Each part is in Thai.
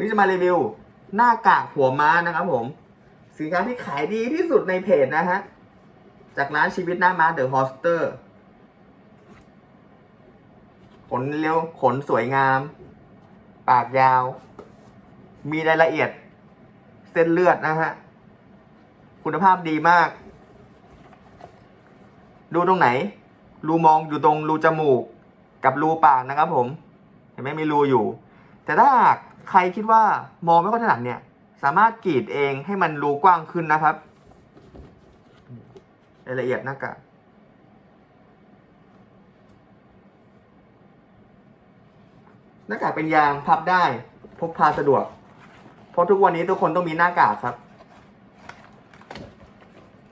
นี้จะมารีวิวหน้ากากหัวม้านะครับผม สินค้าที่ขายดีที่สุดในเพจนะฮะ จากร้านชีวิตหน้าม้าเดอะฮอสเตอร์ ขนเร็วขนสวยงาม ปากยาว มีรายละเอียด เส้นเลือดนะฮะ คุณภาพดีมาก ดูตรงไหน รูมองอยู่ตรงรูจมูก กับรูปากนะครับผม เห็นไหมมีรูอยู่ แต่ถ้าหากใครคิดว่ามองไม่ค่อยถนัดเนี่ย สามารถกรีดเองให้มันรูกว้างขึ้นนะครับรายละเอียดหน้ากากหน้ากากเป็นยางพับได้พกพาสะดวก เพราะทุกวันนี้ทุกคนต้องมีหน้ากากครับ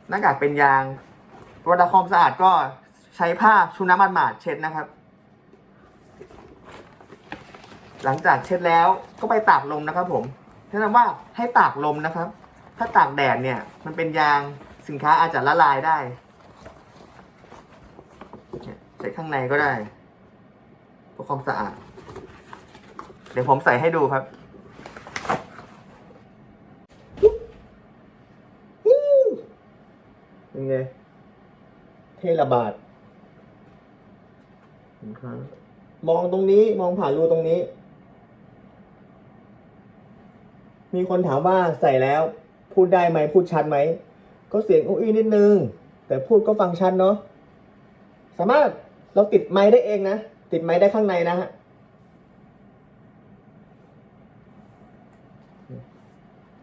หน้ากากเป็นยางเวลาความสะอาดก็ใช้ผ้าชุบน้ำมันหมาดเช็ดนะครับ หลังจากเช็ดแล้วก็ไปตากลมนะครับผมแนะนำว่าให้ตากลมนะครับ ถ้าตากแดดเนี่ยมันเป็นยางสินค้าอาจจะละลายได้เนี่ยใส่ข้างในก็ได้เพื่อความสะอาด เดี๋ยวผมใส่ให้ดูครับเป็นไง เทระบาดมองตรงนี้มองผ่านรูตรงนี้ มีคนถามว่าใส่แล้วพูดได้ไหมพูดชัดไหม ก็เสียงอุ้ยนิดนึง แต่พูดก็ฟังชัดเนาะสามารถเราติดไม้ได้เองนะ ติดไม้ได้ข้างในนะฮะ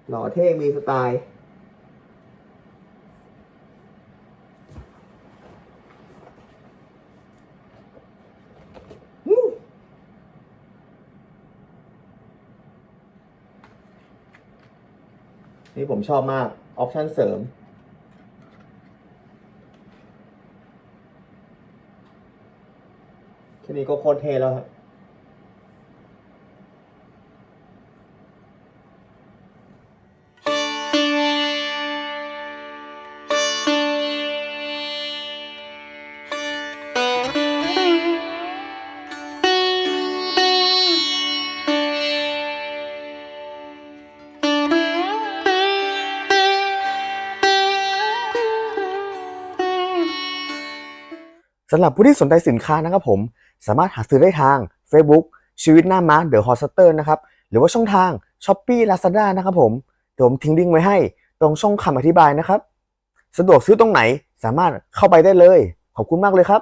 หล่อเท่มีสไตล์ นี่ผมชอบมาก ออปชั่นเสริม แค่นี้ก็โคตรเทแล้วครับ สำหรับผู้ที่สนใจสินค้านะครับผม สามารถหาซื้อได้ทาง Facebook ชีวิตหน้าม้าเดอะฮอสเตอร์นะครับ หรือว่าช่องทาง s h อ p e e Lazada นะครับผมเดี๋ยวผมทิ้งลิงก์ไว้ให้ ตรงช่องคำอธิบายนะครับ สะดวกซื้อตรงไหนสามารถเข้าไปได้เลย ขอบคุณมากเลยครับ